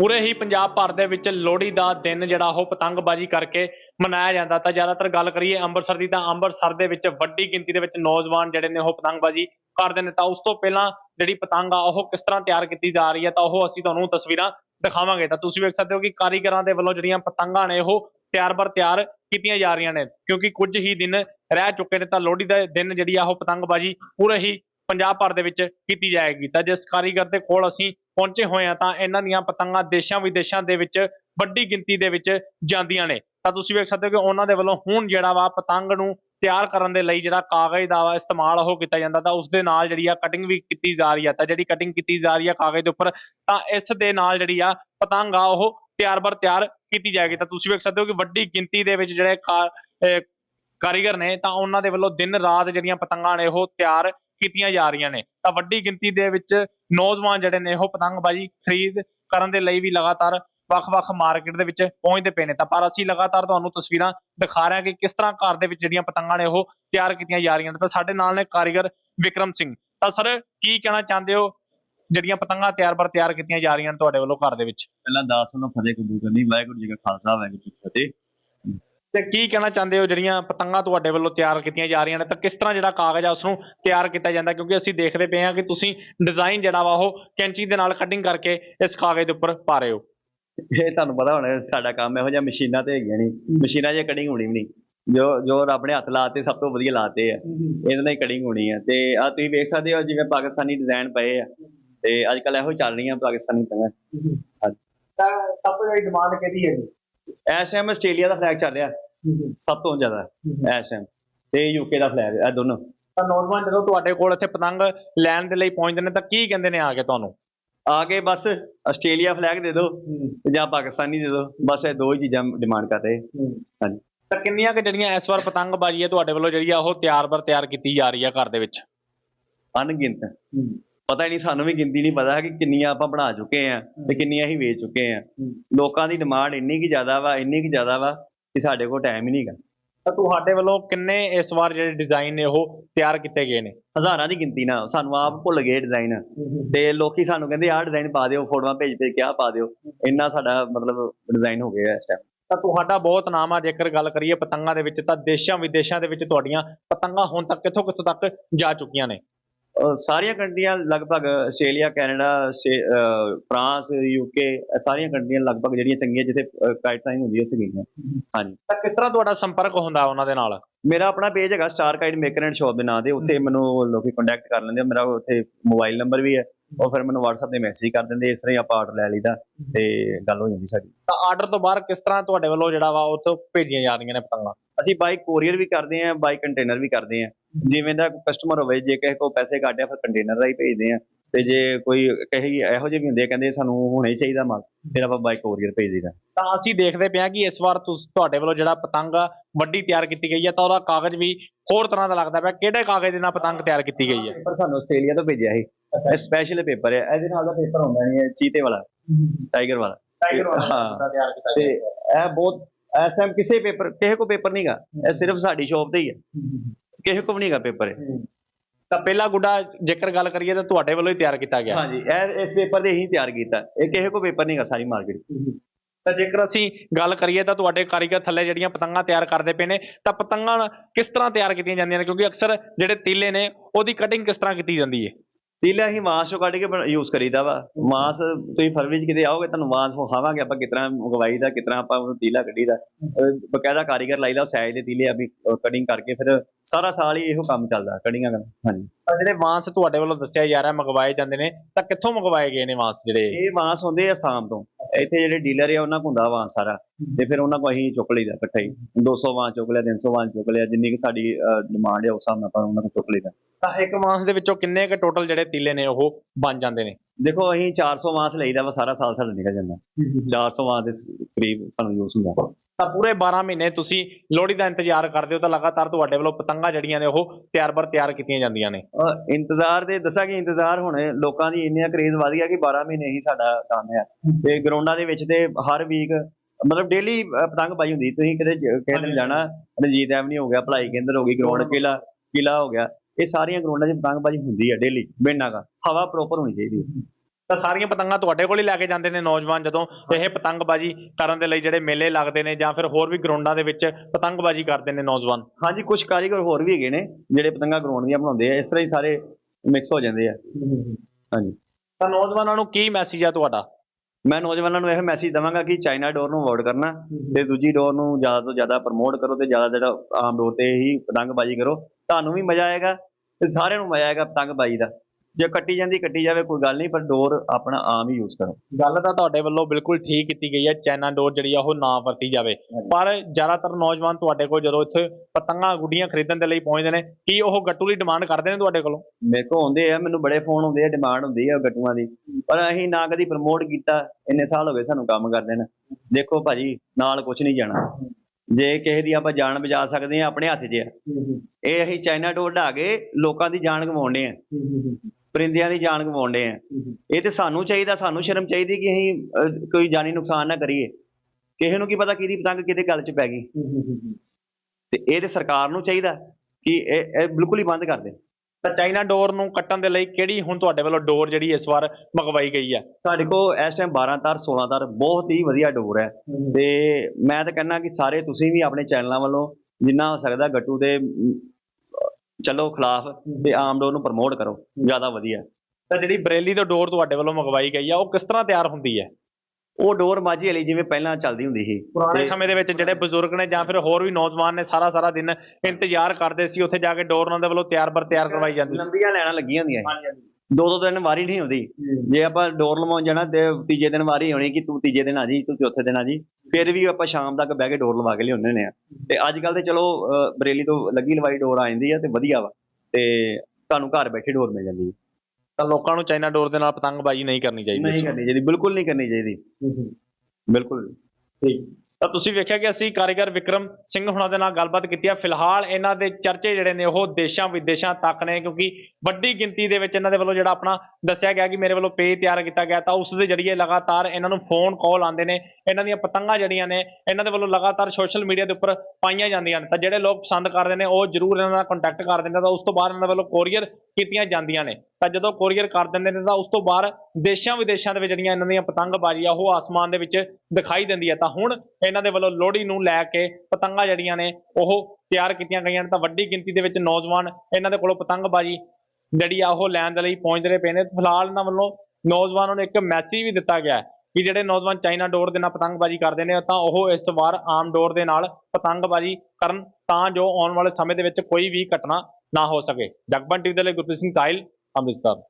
ਪੂਰੇ ਹੀ ਪੰਜਾਬ ਭਰ ਦੇ ਵਿੱਚ ਲੋਹੜੀ ਦਾ ਦਿਨ ਜਿਹੜਾ ਉਹ ਪਤੰਗਬਾਜ਼ੀ ਕਰਕੇ ਮਨਾਇਆ ਜਾਂਦਾ ਤਾਂ ਜ਼ਿਆਦਾਤਰ ਗੱਲ ਕਰੀਏ ਅੰਮ੍ਰਿਤਸਰ ਦੀ ਤਾਂ ਅੰਮ੍ਰਿਤਸਰ ਦੇ ਵਿੱਚ ਵੱਡੀ ਗਿਣਤੀ ਦੇ ਵਿੱਚ ਨੌਜਵਾਨ ਜਿਹੜੇ ਨੇ ਉਹ ਪਤੰਗਬਾਜ਼ੀ ਕਰਦੇ ਨੇ ਤਾਂ ਉਸ ਤੋਂ ਪਹਿਲਾਂ ਜਿਹੜੀ ਪਤੰਗ ਆ ਉਹ ਕਿਸ ਤਰ੍ਹਾਂ ਤਿਆਰ ਕੀਤੀ ਜਾ ਰਹੀ ਹੈ ਤਾਂ ਉਹ ਅਸੀਂ ਤੁਹਾਨੂੰ ਤਸਵੀਰਾਂ ਦਿਖਾਵਾਂਗੇ। ਤਾਂ ਤੁਸੀਂ ਵੇਖ ਸਕਦੇ ਹੋ ਕਿ ਕਾਰੀਗਰਾਂ ਦੇ ਵੱਲੋਂ ਜਿਹੜੀਆਂ ਪਤੰਗਾਂ ਨੇ ਉਹ ਤਿਆਰ ਬਰ ਤਿਆਰ ਕੀਤੀਆਂ ਜਾ ਰਹੀਆਂ ਨੇ ਕਿਉਂਕਿ ਕੁਝ ਹੀ ਦਿਨ ਰਹਿ ਚੁੱਕੇ ਨੇ ਤਾਂ ਲੋਹੜੀ ਦਾ ਦਿਨ ਜਿਹੜੀ ਆ ਉਹ ਪਤੰਗਬਾਜ਼ੀ ਪੂਰੇ ਹੀ ਪੰਜਾਬ ਭਰ ਦੇ ਵਿੱਚ ਕੀਤੀ ਜਾਏਗੀ। ਤਾਂ ਜਿਸ ਕਾਰੀਗਰ ਦੇ ਕੋਲ ਅਸੀਂ ਪਹੁੰਚੇ ਹੋਏ ਆ ਤਾਂ ਇਹਨਾਂ ਦੀਆਂ ਪਤੰਗਾਂ ਦੇਸ਼ਾਂ ਵਿਦੇਸ਼ਾਂ ਦੇ ਵਿੱਚ ਵੱਡੀ ਗਿਣਤੀ ਦੇ ਵਿੱਚ ਜਾਂਦੀਆਂ ਨੇ। ਤਾਂ ਤੁਸੀਂ ਵੇਖ ਸਕਦੇ ਹੋ ਕਿ ਉਹਨਾਂ ਦੇ ਵੱਲੋਂ ਹੁਣ ਜਿਹੜਾ ਵਾ ਪਤੰਗ ਨੂੰ ਤਿਆਰ ਕਰਨ ਦੇ ਲਈ ਜਿਹੜਾ ਕਾਗਜ਼ ਦਾ ਵਾ ਇਸਤੇਮਾਲ ਉਹ ਕੀਤਾ ਜਾਂਦਾ, ਤਾਂ ਉਸ ਦੇ ਨਾਲ ਜਿਹੜੀ ਆ ਕਟਿੰਗ ਵੀ ਕੀਤੀ ਜਾ ਰਹੀ ਆ। ਤਾਂ ਜਿਹੜੀ ਕਟਿੰਗ ਕੀਤੀ ਜਾ ਰਹੀ ਆ ਕਾਗਜ਼ ਦੇ ਉੱਪਰ, ਤਾਂ ਇਸ ਦੇ ਨਾਲ ਜਿਹੜੀ ਆ ਪਤੰਗ ਆ ਉਹ ਤਿਆਰ ਬਰ ਤਿਆਰ ਕੀਤੀ ਜਾਏਗੀ। ਤਾਂ ਤੁਸੀਂ ਵੇਖ ਸਕਦੇ ਹੋ ਕਿ ਵੱਡੀ ਗਿਣਤੀ ਦੇ ਵਿੱਚ ਜਿਹੜੇ ਕਾਰੀਗਰ ਨੇ, ਤਾਂ ਉਹਨਾਂ ਦੇ ਵੱਲੋਂ ਦਿਨ ਰਾਤ ਜਿਹੜੀਆਂ ਪਤੰਗਾਂ ਨੇ ਉਹ ਤਿਆਰ ਕੀਤੀਆਂ ਜਾ ਰਹੀਆਂ ਨੇ। ਤਾਂ ਵੱਡੀ ਗਿਣਤੀ ਦੇ ਵਿੱਚ ਨੌਜਵਾਨ ਜਿਹੜੇ ਨੇ ਉਹ ਪਤੰਗਬਾਜ਼ੀ ਖਰੀਦ ਕਰਨ ਦੇ ਲਈ ਵੀ ਲਗਾਤਾਰ ਵੱਖ-ਵੱਖ ਮਾਰਕੀਟ ਦੇ ਵਿੱਚ ਪਹੁੰਚਦੇ ਪਏ ਨੇ। ਤਾਂ ਪਰ ਅਸੀਂ ਲਗਾਤਾਰ ਤੁਹਾਨੂੰ ਤਸਵੀਰਾਂ ਦਿਖਾ ਰਹੇ ਹਾਂ ਕਿ ਕਿਸ ਤਰ੍ਹਾਂ ਘਰ ਦੇ ਵਿੱਚ ਜਿਹੜੀਆਂ ਪਤੰਗਾਂ ਨੇ ਉਹ ਤਿਆਰ ਕੀਤੀਆਂ ਜਾ ਰਹੀਆਂ ਨੇ। ਤਾਂ ਸਾਡੇ ਨਾਲ ਨੇ ਕਾਰੀਗਰ ਵਿਕਰਮ ਸਿੰਘ। ਤਾਂ ਸਰ, ਕੀ ਕਹਿਣਾ ਚਾਹੁੰਦੇ ਹੋ? ਜਿਹੜੀਆਂ ਪਤੰਗਾਂ ਤਿਆਰ ਬਰ ਤਿਆਰ ਕੀਤੀਆਂ ਜਾ ਰਹੀਆਂ ਨੇ ਤੁਹਾਡੇ ਵੱਲੋਂ ਘਰ ਦੇ ਵਿੱਚ? ਪਹਿਲਾਂ ਦਾਸ ਵੱਲੋਂ ਫਤਿਹ ਕਬੂਲ ਕਰਨੀ। ਵਾਹਿਗੁਰੂ ਜੀ ਕਾ ਖਾਲਸਾ, ਵਾਹਿਗੁਰੂ ਜੀ ਕੀ ਫਤਿਹ। ਤੇ ਕੀ ਕਹਿਣਾ ਚਾਹੁੰਦੇ ਹੋ ਜਿਹੜੀਆਂ ਪਤੰਗਾਂ ਤੁਹਾਡੇ ਵੱਲੋਂ ਤਿਆਰ ਕੀਤੀਆਂ ਜਾ ਰਹੀਆਂ ਨੇ? ਤਾਂ ਕਿਸ ਤਰ੍ਹਾਂ ਜਿਹੜਾ ਕਾਗਜ਼ ਆ ਉਸ ਨੂੰ ਤਿਆਰ ਕੀਤਾ ਜਾਂਦਾ? ਕਿਉਂਕਿ ਅਸੀਂ ਦੇਖਦੇ ਪਏ ਹਾਂ ਕਿ ਤੁਸੀਂ ਡਿਜ਼ਾਈਨ ਜਿਹੜਾ ਵਾ ਉਹ ਕੈਂਚੀ ਦੇ ਨਾਲ ਕਟਿੰਗ ਕਰਕੇ ਇਸ ਕਾਗਜ਼ ਦੇ ਉੱਪਰ ਪਾ ਰਹੇ ਹੋ। ਇਹ ਤੁਹਾਨੂੰ ਪਤਾ ਹੁਣ ਸਾਡਾ ਕੰਮ ਇਹੋ ਜਿਹਾ ਮਸ਼ੀਨਾਂ ਤੇ ਹੈਗੀਆਂ ਨਹੀਂ ਮਸ਼ੀਨਾਂ 'ਚ ਕਟਿੰਗ ਹੋਣੀ ਵੀ ਨਹੀਂ ਜੋ ਜੋ ਨੇ ਹੱਥ ਲਾਤੇ ਸਭ ਤੋਂ ਵਧੀਆ ਲਾਤੇ ਆ। ਇਹਦੇ ਨਾਲ ਹੀ ਕਟਿੰਗ ਹੋਣੀ ਆ। ਤੇ ਆ ਤੁਸੀਂ ਵੇਖ ਸਕਦੇ ਹੋ ਜਿਵੇਂ ਪਾਕਿਸਤਾਨੀ ਡਿਜ਼ਾਈਨ ਪਏ ਆ। ਤੇ ਅੱਜ ਕੱਲ ਇਹੋ ਚੱਲ ਰਹੀਆਂ ਪਾਕਿਸਤਾਨੀ ਪਈਆਂ ਤਾਂ ਸਭ ਤੋਂ ਜ਼ਿਆਦਾ ਡਿਮਾਂਡ ਕਿਹਦੀ ਹੈ ਐਸ ਐਮ ਆਸਟ੍ਰੇਲੀਆ ਦਾ ਫਲੈਗ ਚੱਲ ਰਿਹਾ। ਸਭ ਤੋਂ ਜ਼ਿਆਦਾ ਐਸ ਐਮ ਤੇ ਯੂਕੇ ਦਾ ਫਲੈਗ ਇਹ ਦੋਨੋਂ। ਤਾਂ ਨੌਜਵਾਨ ਜਦੋਂ ਤੁਹਾਡੇ ਕੋਲ ਇੱਥੇ ਪਤੰਗ ਲੈਣ ਦੇ ਲਈ ਪਹੁੰਚਦੇ ਨੇ ਤਾਂ ਕੀ ਕਹਿੰਦੇ ਨੇ ਆ ਕੇ ਤੁਹਾਨੂੰ? ਆ ਕੇ ਬਸ ਆਸਟ੍ਰੇਲੀਆ ਫਲੈਗ ਦੇ ਦਿਓ ਜਾਂ ਪਾਕਿਸਤਾਨੀ ਦੇ ਦਿਓ ਬਸ ਇਹ ਦੋ ਹੀ ਚੀਜ਼ਾਂ ਡਿਮਾਂਡ ਕਰ ਰਹੇ। ਹਾਂਜੀ। ਤਾਂ ਕਿੰਨੀਆਂ ਕਿ ਜਿਹੜੀਆਂ ਇਸ ਵਾਰ ਪਤੰਗਬਾਜ਼ੀ ਹੈ ਤੁਹਾਡੇ ਵੱਲੋਂ ਜਿਹੜੀ ਆ ਉਹ ਤਿਆਰ ਬਰ ਤਿਆਰ ਕੀਤੀ ਜਾ ਰਹੀ ਹੈ ਘਰ ਦੇ ਵਿੱਚ? ਅਣਗਿਣਤ। ਪਤਾ ਹੀ ਨਹੀਂ ਸਾਨੂੰ ਵੀ ਗਿਣਤੀ ਨਹੀਂ ਪਤਾ ਕਿ ਕਿੰਨੀਆਂ ਆਪਾਂ ਬਣਾ ਚੁੱਕੇ ਆ ਤੇ ਕਿੰਨੀਆਂ ਹੀ ਵੇਚ ਚੁੱਕੇ ਆ ਲੋਕਾਂ ਦੀ ਡਿਮਾਂਡ ਇੰਨੀ ਕੀ ਜ਼ਿਆਦਾ ਵਾ ਇੰਨੀ ਕੀ ਜ਼ਿਆਦਾ ਵਾ ਕਿ ਸਾਡੇ ਕੋਲ ਟਾਈਮ ਹੀ ਨਹੀਂਗਾ ਤਾਂ ਤੁਹਾਡੇ ਵੱਲੋਂ ਕਿੰਨੇ ਇਸ ਵਾਰ ਜਿਹੜੇ ਡਿਜ਼ਾਈਨ ਨੇ ਉਹ ਤਿਆਰ ਕੀਤੇ ਗਏ ਨੇ? ਹਜ਼ਾਰਾਂ ਦੀ ਗਿਣਤੀ ਨਾ ਸਾਨੂੰ ਆਪ ਭੁੱਲ ਗਏ ਡਿਜ਼ਾਈਨ ਤੇ ਲੋਕੀ ਸਾਨੂੰ ਕਹਿੰਦੇ ਆਹ ਡਿਜ਼ਾਈਨ ਪਾ ਦਿਓ ਫੋਟੋਆਂ ਭੇਜ ਭੇਜ ਕੇ ਆਹ ਪਾ ਦਿਓ। ਇੰਨਾ ਸਾਡਾ ਮਤਲਬ ਡਿਜ਼ਾਈਨ ਹੋ ਗਿਆ ਇਸ ਟਾਈਮ ਤਾਂ ਤੁਹਾਡਾ ਬਹੁਤ ਨਾਮ ਆ ਜੇਕਰ ਗੱਲ ਕਰੀਏ ਪਤੰਗਾਂ ਦੇ ਵਿੱਚ ਤਾਂ ਦੇਸ਼ਾਂ ਵਿਦੇਸ਼ਾਂ ਦੇ ਵਿੱਚ ਤੁਹਾਡੀਆਂ ਪਤੰਗਾਂ ਹੁਣ ਤੱਕ ਕਿੱਥੋਂ ਕਿੱਥੋਂ ਤੱਕ ਜਾ ਚੁੱਕੀਆਂ ਨੇ? ਸਾਰੀਆਂ ਕੰਟਰੀਆਂ ਲਗਭਗ ਆਸਟ੍ਰੇਲੀਆ ਕੈਨੇਡਾ ਫਰਾਂਸ ਯੂਕੇ ਸਾਰੀਆਂ ਕੰਟਰੀਆਂ ਲਗਭਗ ਜਿਹੜੀਆਂ ਚੰਗੀਆਂ ਜਿੱਥੇ ਕਾਈਟ ਟਾਈਮ ਹੁੰਦੀ ਹੈ ਉੱਥੇ ਗਈਆਂ। ਹਾਂਜੀ। ਤਾਂ ਕਿਸ ਤਰ੍ਹਾਂ ਤੁਹਾਡਾ ਸੰਪਰਕ ਹੁੰਦਾ ਉਹਨਾਂ ਦੇ ਨਾਲ? ਮੇਰਾ ਆਪਣਾ ਪੇਜ ਹੈਗਾ star kite maker and shop ਦੇ ਨਾਂ ਤੇ। ਉੱਥੇ ਮੈਨੂੰ ਲੋਕੀ ਕੰਟੈਕਟ ਕਰ ਲੈਂਦੇ ਆ। ਮੇਰਾ ਉੱਥੇ ਮੋਬਾਈਲ ਨੰਬਰ ਵੀ ਹੈ। ਉਹ ਫਿਰ ਮੈਨੂੰ WhatsApp ਤੇ ਮੈਸੇਜ ਕਰ ਦਿੰਦੇ ਇਸ ਤਰ੍ਹਾਂ ਹੀ ਆਪਾਂ ਆਰਡਰ ਲੈ ਲਈਦਾ ਤੇ ਗੱਲ ਹੋ ਜਾਂਦੀ ਸਾਡੀ ਤਾਂ ਆਰਡਰ ਤੋਂ ਬਾਅਦ ਕਿਸ ਤਰ੍ਹਾਂ ਤੁਹਾਡੇ ਵੱਲੋਂ ਜਿਹੜਾ ਵਾ ਉੱਥੋਂ ਭੇਜੀਆਂ ਜਾ ਰਹੀਆਂ ਨੇ ਪਤੰਗਾਂ? ਅਸੀਂ ਬਾਈ ਕੋਰੀਅਰ ਵੀ ਕਰਦੇ ਆ ਬਾਈ ਕੰਟੇਨਰ ਵੀ ਕਰਦੇ ਆ। ਜਿਵੇਂ ਦਾ ਕਸਟਮਰ ਹੋਵੇ ਜੇ ਕਿਸੇ ਕੋ ਪੈਸੇ ਘੱਟ ਆ ਫਿਰ ਕੰਟੇਨਰ ਰਾਹੀਂ ਭੇਜਦੇ ਆ। ਤੇ ਜੇ ਕੋਈ ਕਹੀ ਇਹੋ ਜਿਹੇ ਵੀ ਹੁੰਦੇ ਆ, ਕਹਿੰਦੇ ਸਾਨੂੰ ਹੁਣੇ ਹੀ ਚਾਹੀਦਾ ਮਾਲ ਫਿਰ ਆਪਾਂ ਬਾਈ ਕੋਰੀਅਰ ਭੇਜ ਦਈਦਾ। ਤਾਂ ਅਸੀਂ ਦੇਖਦੇ ਪਏ ਹਾਂ ਕਿ ਇਸ ਵਾਰ ਤੁਸ ਤੁਹਾਡੇ ਵੱਲੋਂ ਜਿਹੜਾ ਪਤੰਗ ਆ, ਵੱਡੀ ਤਿਆਰ ਕੀਤੀ ਗਈ ਹੈ ਤਾਂ ਉਹਦਾ ਕਾਗਜ਼ ਵੀ ਹੋਰ ਤਰ੍ਹਾਂ ਦਾ ਲੱਗਦਾ ਪਿਆ। ਕਿਹੜੇ ਕਾਗਜ਼ ਦੇ ਨਾਲ ਪਤੰਗ ਤਿਆਰ ਕੀਤੀ ਗਈ ਹੈ? ਪੇਪਰ ਸਾਨੂੰ ਆਸਟ੍ਰੇਲੀਆ ਤੋਂ ਭੇਜਿਆ ਸੀ। ਇਹ ਸਪੈਸ਼ਲ ਪੇਪਰ ਹੈ ਇਹਦੇ ਨਾਲ ਦਾ ਪੇਪਰ ਹੁੰਦਾ ਨਹੀਂ ਹੈ ਚੀਤੇ ਵਾਲਾ ਟਾਈਗਰ ਵਾਲਾ। ਟਾਈਗਰ। ਤਿਆਰ ਕੀਤਾ ਤੇ ਇਹ ਬਹੁਤ ਇਸ ਟਾਈਮ ਕਿਸੇ ਪੇਪਰ ਕਿਸੇ ਕੋ ਪੇਪਰ ਨਹੀਂਗਾ ਇਹ ਸਿਰਫ ਸਾਡੀ ਸ਼ਾਪ ਤੇ ਹੀ ਹੈ ਕਿਸੇ ਕੋ ਵੀ ਨਹੀਂਗਾ ਪੇਪਰ ਇਹ। ਤਾਂ ਪਹਿਲਾ ਗੁੱਡਾ ਜੇਕਰ ਗੱਲ ਕਰੀਏ ਤਾਂ ਤੁਹਾਡੇ ਵੱਲੋਂ ਹੀ ਤਿਆਰ ਕੀਤਾ ਗਿਆ। ਹਾਂਜੀ ਇਹ ਇਸ ਪੇਪਰ ਦੇ ਹੀ ਤਿਆਰ ਕੀਤਾ। ਇਹ ਕਿਸੇ ਕੋ ਪੇਪਰ ਨਹੀਂਗਾ ਸਾਰੀ ਮਾਰਕੀਟ। ਤਾਂ ਜੇਕਰ ਅਸੀਂ ਗੱਲ ਕਰੀਏ ਤਾਂ ਤੁਹਾਡੇ ਕਾਰੀਗਰ ਥੱਲੇ ਜਿਹੜੀਆਂ ਪਤੰਗਾਂ ਤਿਆਰ ਕਰਦੇ ਪਏ ਨੇ ਤਾਂ ਪਤੰਗਾਂ ਕਿਸ ਤਰ੍ਹਾਂ ਤਿਆਰ ਕੀਤੀਆਂ ਜਾਂਦੀਆਂ ਨੇ? ਕਿਉਂਕਿ ਅਕਸਰ ਜਿਹੜੇ ਤੀਲੇ ਨੇ ਉਹਦੀ ਕਟਿੰਗ ਕਿਸ ਤਰ੍ਹਾਂ ਕੀਤੀ ਜਾਂਦੀ ਹੈ? ਤੀਲਾ ਹੀ ਮਾਸ ਚੋਂ ਕੱਢ ਕੇ ਯੂਜ਼ ਕਰੀਦਾ ਵਾ। ਮਾਸ ਤੁਸੀਂ ਫਰਵਰੀ ਚ ਕਿਤੇ ਆਓਗੇ ਤੁਹਾਨੂੰ ਮਾਸ ਵਿਖਾਵਾਂਗੇ ਆਪਾਂ ਕਿਤਨਾ ਮੰਗਵਾਈ ਦਾ ਕਿਤਨਾ ਆਪਾਂ ਉਹਨੂੰ ਤੀਲਾ ਕੱਢੀਦਾ ਅਹ ਬਕਾਇਦਾ ਕਾਰੀਗਰ ਲਾਈਦਾ ਸਾਈਜ਼ ਦੇ ਤੀਲੇ ਆਪੀ ਕਟਿੰਗ ਕਰਕੇ ਫਿਰ ਸਾਰਾ ਸਾਲ ਹੀ ਇਹੋ ਕੰਮ ਚੱਲਦਾ ਕਟਿੰਗਾਂ ਦਾ ਹਾਂਜੀ। ਜਿਹੜੇ ਵਾਂਸ ਤੁਹਾਡੇ ਵੱਲੋਂ ਦੱਸਿਆ ਜਾ ਰਿਹਾ ਮੰਗਵਾਏ ਜਾਂਦੇ ਨੇ ਤਾਂ ਕਿੱਥੋਂ ਮੰਗਵਾਏ ਗਏ ਨੇ ਵਾਂਸ ਜਿਹੜੇ? ਇਹ ਵਾਂਸ ਹੁੰਦੇ ਆ ਆਸਾਮ ਤੋਂ। ਇੱਥੇ ਜਿਹੜੇ ਡੀਲਰ ਆ ਉਹਨਾਂ ਕੋਲ ਹੁੰਦਾ ਵਾਂਸ ਸਾਰਾ। ਤੇ ਫਿਰ ਉਹਨਾਂ ਕੋਲ ਅਸੀਂ ਚੁੱਕ ਲਈਦਾ ਇਕੱਠਾ ਹੀ। 200 ਵਾਂਸ ਚੁੱਕ ਲਿਆ 300 ਵਾਂਸ ਚੁੱਕ ਲਿਆ ਜਿੰਨੀ ਕਿ ਸਾਡੀ ਡਿਮਾਂਡ ਹੈ ਉਸ ਹਿਸਾਬ ਨਾਲ ਆਪਾਂ ਉਹਨਾਂ ਕੋਲ ਚੁੱਕ ਲਈਦਾ। ਤਾਂ ਇੱਕ ਵਾਂਸ ਦੇ ਵਿੱਚੋਂ ਕਿੰਨੇ ਕੁ ਟੋਟਲ ਜਿਹੜੇ ਤੀਲੇ ਨੇ ਉਹ ਬਣ ਜਾਂਦੇ ਨੇ? ਦੇਖੋ ਅਸੀਂ 400 ਵਾਂਸ ਲਈਦਾ ਵਾ ਸਾਰਾ ਸਾਲ ਸਾਡਾ ਨਿਕਲ ਜਾਂਦਾ। 400 ਵਾਂਸ ਦੇ ਕਰੀਬ ਸਾਨੂੰ ਯੂਜ਼ ਹੁੰਦਾ। ਤਾਂ ਪੂਰੇ 12 ਮਹੀਨੇ ਤੁਸੀਂ ਲੋਹੜੀ ਦਾ ਇੰਤਜ਼ਾਰ ਕਰਦੇ ਹੋ ਤਾਂ ਲਗਾਤਾਰ ਤੁਹਾਡੇ ਵੱਲੋਂ ਪਤੰਗਾਂ ਜਿਹੜੀਆਂ ਨੇ ਉਹ ਤਿਆਰ ਬਰ ਤਿਆਰ ਕੀਤੀਆਂ ਜਾਂਦੀਆਂ ਨੇ। ਇੰਤਜ਼ਾਰ ਦੇ ਦੱਸਾਂ ਕਿ ਇੰਤਜ਼ਾਰ ਹੁਣ ਲੋਕਾਂ ਦੀ ਇੰਨਾ ਕਰੇਜ਼ ਵਧ ਗਿਆ ਕਿ 12 ਮਹੀਨੇ ਹੀ ਸਾਡਾ ਕੰਮ ਹੈ। ਤੇ ਗਰਾਊਂਡਾਂ ਦੇ ਵਿੱਚ ਤੇ ਹਰ ਵੀਕ ਮਤਲਬ ਡੇਲੀ ਪਤੰਗਬਾਜ਼ੀ ਹੁੰਦੀ। ਤੁਸੀਂ ਕਿਤੇ ਦਿਨ ਜਾਣਾ ਰਣਜੀਤ ਐਵਨਿਊ ਹੋ ਗਿਆ ਭਲਾਈ ਕੇਂਦਰ ਹੋ ਗਈ ਗਰਾਊਂਡ ਕਿਲਾ ਕਿਲਾ ਹੋ ਗਿਆ। ਇਹ ਸਾਰੀਆਂ ਗਰਾਊਂਡਾਂ 'ਚ ਪਤੰਗਬਾਜ਼ੀ ਹੁੰਦੀ ਹੈ ਡੇਲੀ ਬਿਨਾਂ ਦਾ ਹਵਾ ਪ੍ਰੋਪਰ ਹੋਣੀ ਚਾਹੀਦੀ ਹੈ ਤਾਂ ਸਾਰੀਆਂ ਪਤੰਗਾਂ ਤੁਹਾਡੇ ਕੋਲ ਹੀ ਲੈ ਕੇ ਜਾਂਦੇ ਨੇ ਨੌਜਵਾਨ ਜਦੋਂ ਇਹ ਪਤੰਗਬਾਜ਼ੀ ਕਰਨ ਦੇ ਲਈ ਜਿਹੜੇ ਮੇਲੇ ਲੱਗਦੇ ਨੇ ਜਾਂ ਫਿਰ ਹੋਰ ਵੀ ਗਰਾਊਂਡਾਂ ਦੇ ਵਿੱਚ ਪਤੰਗਬਾਜ਼ੀ ਕਰਦੇ ਨੇ ਨੌਜਵਾਨ? ਹਾਂਜੀ ਕੁਝ ਕਾਰੀਗਰ ਹੋਰ ਵੀ ਹੈਗੇ ਨੇ ਜਿਹੜੇ ਪਤੰਗਾਂ ਗਰਾਉਂਡ ਦੀਆਂ ਬਣਾਉਂਦੇ ਆ ਇਸ ਤਰ੍ਹਾਂ ਹੀ ਸਾਰੇ ਮਿਕਸ ਹੋ ਜਾਂਦੇ ਆ। ਹਾਂਜੀ। ਤਾਂ ਨੌਜਵਾਨਾਂ ਨੂੰ ਕੀ ਮੈਸੇਜ ਆ ਤੁਹਾਡਾ? ਮੈਂ ਨੌਜਵਾਨਾਂ ਨੂੰ ਇਹ ਮੈਸੇਜ ਦਵਾਂਗਾ ਕਿ ਚਾਈਨਾ ਡੋਰ ਨੂੰ ਅਵੋਇਡ ਕਰਨਾ ਤੇ ਦੂਜੀ ਡੋਰ ਨੂੰ ਜ਼ਿਆਦਾ ਤੋਂ ਜ਼ਿਆਦਾ ਪ੍ਰਮੋਟ ਕਰੋ ਤੇ ਜ਼ਿਆਦਾ ਜਿਹੜਾ ਆਮ ਡੋਰ ਤੇ ਹੀ ਪਤੰਗਬਾਜ਼ੀ ਕਰੋ। ਤੁਹਾਨੂੰ ਵੀ ਮਜ਼ਾ ਆਏਗਾ ਤੇ ਸਾਰਿਆਂ ਨੂੰ ਮਜ਼ਾ ਆਏਗਾ ਪਤੰਗਬਾਜ਼ੀ ਦਾ। ਜੇ ਕੱਟੀ ਜਾਂਦੀ ਕੱਟੀ ਜਾਵੇ ਕੋਈ ਗੱਲ ਨਹੀਂ ਪਰ ਡੋਰ ਆਪਣਾ ਆਮ ਹੀ ਯੂਜ਼ ਕਰੋ। ਗੱਲ ਤਾਂ ਤੁਹਾਡੇ ਵੱਲੋਂ ਬਿਲਕੁਲ ਠੀਕ ਕੀਤੀ ਗਈ ਹੈ ਚਾਈਨਾ ਡੋਰ ਜਿਹੜੀ ਆ ਉਹ ਨਾ ਵਰਤੀ ਜਾਵੇ। ਪਰ ਜ਼ਿਆਦਾਤਰ ਨੌਜਵਾਨ ਤੁਹਾਡੇ ਕੋਲ ਜਦੋਂ ਇੱਥੇ ਪਤੰਗਾਂ ਗੁੱਡੀਆਂ ਖਰੀਦਣ ਦੇ ਲਈ ਪਹੁੰਚਦੇ ਨੇ ਕੀ ਉਹ ਗੱਟੂ ਦੀ ਡਿਮਾਂਡ ਕਰਦੇ ਨੇ ਤੁਹਾਡੇ ਕੋਲੋਂ? ਮੇਰੇ ਕੋਲ ਆਉਂਦੇ ਆ ਮੈਨੂੰ ਬੜੇ ਫੋਨ ਆਉਂਦੇ ਆ ਡਿਮਾਂਡ ਹੁੰਦੀ ਆ ਗੱਟੂਆਂ ਦੀ। ਪਰ ਅਸੀਂ ਨਾ ਕਦੀ ਪ੍ਰਮੋਟ ਕੀਤਾ ਇੰਨੇ ਸਾਲ ਹੋ ਗਏ ਸਾਨੂੰ ਕੰਮ ਕਰਦੇ ਨੇ। ਦੇਖੋ ਭਾਜੀ ਨਾਲ ਕੁਝ ਨਹੀਂ ਜਾਣਾ। ਜੇ ਕਿਸੇ ਦੀ ਆਪਾਂ ਜਾਨ ਬਚਾ ਸਕਦੇ ਆ ਆਪਣੇ ਹੱਥ 'ਚ ਆ। ਇਹ ਅਸੀਂ ਚਾਈਨਾ ਡੋਰ ਢਾ ਕੇ ਲੋਕਾਂ ਦੀ ਜਾਨ ਗਵਾਉਣੇ ਆ ਪਰਿੰਦਿਆਂ ਦੀ ਜਾਨ ਗਵਾਉਣੇ ਆ ਇਹ ਤੇ ਸਾਨੂੰ ਚਾਹੀਦਾ, ਸਾਨੂੰ ਸ਼ਰਮ ਚਾਹੀਦੀ ਕਿ ਅਸੀਂ ਕੋਈ ਜਾਨੀ ਨੁਕਸਾਨ ਨਾ ਕਰੀਏ। ਕਿਸੇ ਨੂੰ ਕੀ ਪਤਾ ਕਿਹਦੀ ਪਤੰਗ ਕਿਹਦੇ ਗੱਲ 'ਚ ਪੈ ਗਈ। ਤੇ ਇਹ ਤੇ ਸਰਕਾਰ ਨੂੰ ਚਾਹੀਦਾ ਕਿ ਇਹ ਇਹ ਬਿਲਕੁਲ ਹੀ ਬੰਦ ਕਰ ਦੇ। ਤਾਂ ਚਾਈਨਾ ਡੋਰ ਨੂੰ ਕੱਟਣ ਦੇ ਲਈ ਕਿਹੜੀ ਹੁਣ ਤੁਹਾਡੇ ਵੱਲੋਂ ਡੋਰ ਜਿਹੜੀ ਇਸ ਵਾਰ ਮੰਗਵਾਈ ਗਈ ਹੈ? ਸਾਡੇ ਕੋਲ ਇਸ ਟਾਈਮ 12 ਤਾਰ 16 ਤਾਰ ਬਹੁਤ ਹੀ ਵਧੀਆ ਡੋਰ ਹੈ। ਤੇ ਮੈਂ ਤਾਂ ਕਹਿੰਦਾ ਕਿ ਸਾਰੇ ਤੁਸੀਂ ਵੀ ਆਪਣੇ ਚੈਨਲਾਂ ਵੱਲੋਂ ਜਿੰਨਾ ਹੋ ਸਕਦਾ ਗੱਟੂ ਦੇ ਚੱਲੋ ਖਿਲਾਫ ਤੇ ਆਮ ਡੋਰ ਨੂੰ ਪ੍ਰਮੋਟ ਕਰੋ। ਜ਼ਿਆਦਾ ਵਧੀਆ। ਤਾਂ ਜਿਹੜੀ ਬਰੇਲੀ ਤੋਂ ਡੋਰ ਤੁਹਾਡੇ ਵੱਲੋਂ ਮੰਗਵਾਈ ਗਈ ਆ ਉਹ ਕਿਸ ਤਰ੍ਹਾਂ ਤਿਆਰ ਹੁੰਦੀ ਹੈ? ਉਹ ਡੋਰ ਮਾਝੀ ਵਾਲੀ ਜਿਵੇਂ ਪਹਿਲਾਂ ਚੱਲਦੀ ਹੁੰਦੀ ਸੀ। ਪੁਰਾਣੇ ਸਮੇਂ ਦੇ ਵਿੱਚ ਜਿਹੜੇ ਬਜ਼ੁਰਗ ਨੇ ਜਾਂ ਫਿਰ ਹੋਰ ਵੀ ਨੌਜਵਾਨ ਨੇ ਸਾਰਾ ਸਾਰਾ ਦਿਨ ਇੰਤਜ਼ਾਰ ਕਰਦੇ ਸੀ ਉੱਥੇ ਜਾ ਕੇ ਡੋਰ ਉਹਨਾਂ ਦੇ ਵੱਲੋਂ ਤਿਆਰ ਬਰ ਤਿਆਰ ਕਰਵਾਈ ਜਾਂਦੀ ਸੀ। ਲੰਬੀਆਂ ਲੈਣਾ ਲੱਗੀਆਂ ਹੁੰਦੀਆਂ ਸੀ। ਦੋ ਦੋ ਦਿਨ ਵਾਰੀ ਨਹੀਂ ਹੁੰਦੀ। ਜੇ ਆਪਾਂ ਡੋਰ ਲਵਾਉਣ ਜਾਣਾ ਤੇ ਤੀਜੇ ਦਿਨ ਵਾਰੀ ਹੋਣੀ ਕਿ ਤੂੰ ਤੀਜੇ ਦਿਨ ਆ ਜੀ ਤੂੰ ਚੌਥੇ ਦਿਨ ਆ ਜੀ ਫਿਰ ਵੀ ਆਪਾਂ ਸ਼ਾਮ ਤੱਕ ਬਹਿ ਕੇ ਡੋਰ ਲਵਾ ਕੇ ਲਿਆਉਂਦੇ ਹੁੰਦੇ ਆ। ਤੇ ਅੱਜ ਕੱਲ ਤੇ ਚਲੋ ਬਰੇਲੀ ਤੋਂ ਲੱਗੀ ਲਵਾਈ ਡੋਰ ਆ ਜਾਂਦੀ ਆ ਤੇ ਵਧੀਆ ਵਾ। ਤੇ ਤੁਹਾਨੂੰ ਘਰ ਬੈਠੇ ਡੋਰ ਮਿਲ ਜਾਂਦੀ ਹੈ ਤਾਂ ਲੋਕਾਂ ਨੂੰ ਚਾਈਨਾ ਡੋਰ ਦੇ ਨਾਲ ਪਤੰਗਬਾਜ਼ੀ ਨਹੀਂ ਕਰਨੀ ਚਾਹੀਦੀ ਨਹੀਂ ਕਰਨੀ ਚਾਹੀਦੀ ਬਿਲਕੁਲ ਨਹੀਂ ਕਰਨੀ ਚਾਹੀਦੀ। ਬਿਲਕੁਲ ਠੀਕ। ਤਾਂ ਤੁਸੀਂ ਵੇਖਿਆ ਕਿ ਅਸੀਂ ਕਾਰੀਗਰ ਵਿਕਰਮ ਸਿੰਘ ਹੁਣਾਂ ਦੇ ਨਾਲ ਗੱਲਬਾਤ ਕੀਤੀ ਆ। ਫਿਲਹਾਲ ਇਹਨਾਂ ਦੇ ਚਰਚੇ ਜਿਹੜੇ ਨੇ ਉਹ ਦੇਸ਼ਾਂ ਵਿਦੇਸ਼ਾਂ ਤੱਕ ਨੇ ਕਿਉਂਕਿ ਵੱਡੀ ਗਿਣਤੀ ਦੇ ਵਿੱਚ ਇਹਨਾਂ ਦੇ ਵੱਲੋਂ ਜਿਹੜਾ ਆਪਣਾ ਦੱਸਿਆ ਗਿਆ ਕਿ ਮੇਰੇ ਵੱਲੋਂ ਪੇਜ ਤਿਆਰ ਕੀਤਾ ਗਿਆ ਤਾਂ ਉਸ ਦੇ ਜਰੀਏ ਲਗਾਤਾਰ ਇਹਨਾਂ ਨੂੰ ਫੋਨ ਕਾਲ ਆਉਂਦੇ ਨੇ। ਇਹਨਾਂ ਦੀਆਂ ਪਤੰਗਾਂ ਜਿਹੜੀਆਂ ਨੇ ਇਹਨਾਂ ਦੇ ਵੱਲੋਂ ਲਗਾਤਾਰ ਸੋਸ਼ਲ ਮੀਡੀਆ ਦੇ ਉੱਪਰ ਪਾਈਆਂ ਜਾਂਦੀਆਂ ਨੇ। ਤਾਂ ਜਿਹੜੇ ਲੋਕ ਪਸੰਦ ਕਰਦੇ ਨੇ ਉਹ ਜ਼ਰੂਰ ਇਹਨਾਂ ਨਾਲ ਕੰਟੈਕਟ ਕਰ ਦਿੰਦੇ ਨੇ ਤਾਂ ਉਸ ਤੋਂ ਬਾਅਦ ਇਹਨਾਂ ਦੇ ਵੱਲੋਂ ਕੋਰੀਅਰ ਕੀਤੀਆਂ ਜਾਂਦੀਆਂ ਨੇ। ਤਾਂ ਜਦੋਂ ਕੋਰੀਅਰ ਕਰ ਦਿੰਦੇ ਨੇ ਤਾਂ ਉਸ ਤੋਂ ਬਾਅਦ ਦੇਸ਼ਾਂ ਵਿਦੇਸ਼ਾਂ ਦੇ ਵਿੱਚ ਜਿਹੜੀਆਂ ਇਹਨਾਂ ਦੀਆਂ ਪਤੰਗਬਾਜ਼ੀ ਆ, ਉਹ ਆਸਮਾਨ ਦੇ ਵਿੱਚ ਦਿਖਾਈ ਦਿੰਦੀ ਹੈ ਤਾਂ ਹੁਣ ਇਹਨਾਂ ਦੇ ਵੱਲੋਂ ਲੋਹੜੀ ਨੂੰ ਲੈ ਕੇ ਪਤੰਗਾਂ ਜਿਹੜੀਆਂ ਨੇ, ਉਹ ਤਿਆਰ ਕੀਤੀਆਂ ਗਈਆਂ ਨੇ। ਤਾਂ ਵੱਡੀ ਗਿਣਤੀ ਦੇ ਵਿੱਚ ਨੌਜਵਾਨ ਇਹਨਾਂ ਦੇ ਕੋਲੋਂ ਪਤੰਗਬਾਜ਼ੀ ਜਿਹੜੀ ਆ, ਉਹ ਲੈਣ ਦੇ ਲਈ ਪਹੁੰਚਦੇ ਪਏ ਨੇ। ਫਿਲਹਾਲ ਇਹਨਾਂ ਵੱਲੋਂ ਨੌਜਵਾਨਾਂ ਨੂੰ ਇੱਕ ਮੈਸੇਜ ਵੀ ਦਿੱਤਾ ਗਿਆ ਕਿ ਜਿਹੜੇ ਨੌਜਵਾਨ ਚਾਈਨਾ ਡੋਰ ਦੇ ਨਾਲ ਪਤੰਗਬਾਜ਼ੀ ਕਰਦੇ ਨੇ, ਤਾਂ ਉਹ ਇਸ ਵਾਰ ਆਮ ਡੋਰ ਦੇ ਨਾਲ ਪਤੰਗਬਾਜ਼ੀ ਕਰਨ ਤਾਂ ਜੋ ਆਉਣ ਵਾਲੇ ਸਮੇਂ ਦੇ ਵਿੱਚ ਕੋਈ ਵੀ ਘਟਨਾ ਨਾ ਹੋ ਸਕੇ। ਜਗਬਨ ਟੀਵੀ ਦੇ ਲਈ ਗੁਰਪ੍ਰੀਤ ਸਿੰਘ ਸਾਹਿਲ ਅੰਮ੍ਰਿਤਸਰ